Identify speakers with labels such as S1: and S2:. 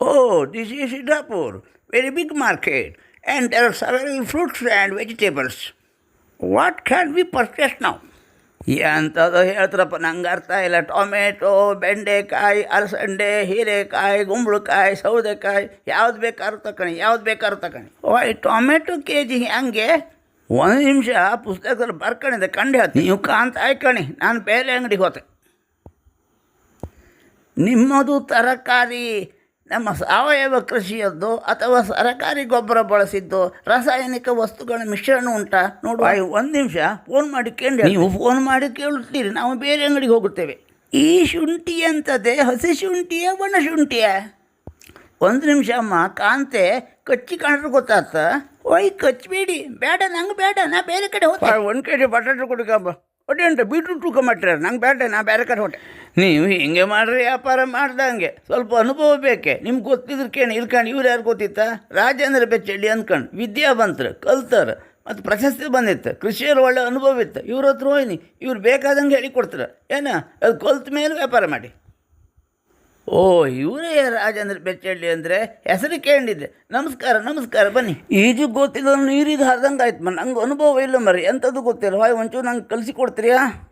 S1: Oh, this is Sidapur, very big market, and there are several fruits and vegetables. What can we purchase now? ಎಂಥದ್ದು ಹೇಳ್ತಾರಪ್ಪ ನಂಗೆ ಅರ್ಥ ಇಲ್ಲ tomato ಬೆಂಡೆಕಾಯಿ ಅಲಸಂಡೆ ಹೀರೆಕಾಯಿ ಗುಂಬಳಕಾಯಿ ಸೌದೆಕಾಯಿ ಯಾವ್ದು ಬೇಕಾದ್ರೂ ತಗೊಳ್ಳಿ ಯಾವ್ದು ಬೇಕಾದ್ರೂ ತಗೊಳ್ಳಿ ಓಯ್ ಟೊಮೆಟೊ ಕೆ ಜಿ ಹಂಗೆ ಒಂದು ನಿಮಿಷ ಪುಸ್ತಕದಲ್ಲಿ ಬರ್ಕೊಂಡಿದ್ದೆ ಕಂಡು ಹೇಳ್ತೀನಿ ನೀವು ಕಾಂತ ಆಯ್ಕಣಿ ನಾನು ಬೇರೆ ಅಂಗಡಿಗೆ ಹೋತೆ ನಿಮ್ಮದು ತರಕಾರಿ ನಮ್ಮ ಸಾವಯವ ಕೃಷಿಯದ್ದು ಅಥವಾ ಸರಕಾರಿ ಗೊಬ್ಬರ ಬಳಸಿದ್ದು ರಾಸಾಯನಿಕ ವಸ್ತುಗಳ ಮಿಶ್ರಣ ಉಂಟಾ. ನೋಡುವ. ಒಂದು ನಿಮಿಷ. ಫೋನ್ ಮಾಡಿ ಕೇಳಿ ನೀವು ಫೋನ್ ಮಾಡಿ ಕೇಳುತ್ತೀರಿ. ನಾವು ಬೇರೆ ಅಂಗಡಿಗೆ ಹೋಗುತ್ತೇವೆ. ಈ ಶುಂಠಿ ಅಂತದೆ ಹಸಿ ಶುಂಠಿಯ ಒಣ ಶುಂಠಿಯ. ಒಂದು ನಿಮಿಷ ಅಮ್ಮ. ಕಾಂತೆ ಕಚ್ಚಿ ಕಂಡ್ರೆ ಗೊತ್ತಾಗ್ತ? ಓಯ್ ಕಚ್ಚಬೇಡಿ. ಬೇಡ ನಂಗೆ ಬೇಡ. ನಾ ಬೇರೆ ಕಡೆ ಹೋಗ್ತಾ ಒಂದು ಕೆ ಜಿ ಬಟಾಟೆ ಕೊಡಿಕಪ್ಪ ಉಂಟು, ಬೀಟ್ರೂಟ್ ತೂಕ ಮಾಡ್ರಿ ನಂಗೆ ಬೇಡ, ನಾ ಬೇರೆ ಕಡೆ ಹೊಟ್ಟೆ. ನೀವು ಹಿಂಗೆ ಮಾಡ್ರಿ ವ್ಯಾಪಾರ ಮಾಡ್ದಂಗೆ ಸ್ವಲ್ಪ ಅನುಭವ ಬೇಕೆ. ನಿಮ್ಗೆ ಗೊತ್ತಿದ್ರೆ ಕೇಳಿ ಇಲ್ಕಂಡು ಇವ್ರು ಯಾರು ಗೊತ್ತಿತ್ತ? ರಾಜೇಂದ್ರ ಬೆಚ್ಚಳ್ಳಿ ಅಂದ್ಕಂಡು ವಿದ್ಯಾವಂತರು ಕಲ್ತಾರ ಮತ್ತು ಪ್ರಶಸ್ತಿ ಬಂದಿತ್ತು. ಕೃಷಿಯಲ್ಲಿ ಒಳ್ಳೆ ಅನುಭವ ಇತ್ತು. ಇವ್ರ ಹತ್ರ ಹೋಯ್ನಿ. ಇವ್ರು ಬೇಕಾದಂಗೆ ಹೇಳಿ ಕೊಡ್ತಾರೆ ಏನ? ಅದು ಕಲ್ತ ಮೇಲೆ ವ್ಯಾಪಾರ ಮಾಡಿ. ಓ, ಇವರೇ ರಾಜೇಂದ್ರ ಬೆಚ್ಚಳ್ಳಿ ಅಂದರೆ ಹೆಸರು ಕೇಳಿದ್ದೆ. ನಮಸ್ಕಾರ ನಮಸ್ಕಾರ, ಬನ್ನಿ. ಈಜು ಗೊತ್ತಿಲ್ಲ ನೀರಿದು ಹರಿದಂಗೆ ಆಯ್ತು ಮ ನಂಗೆ ಅನುಭವ ಇಲ್ಲ ಮರಿ ಎಂಥದ್ದು ಗೊತ್ತಿಲ್ಲ. ಹಾಯ್ ಒಂಚೂರು ನಂಗೆ ಕಲಿಸಿ ಕೊಡ್ತೀರಾ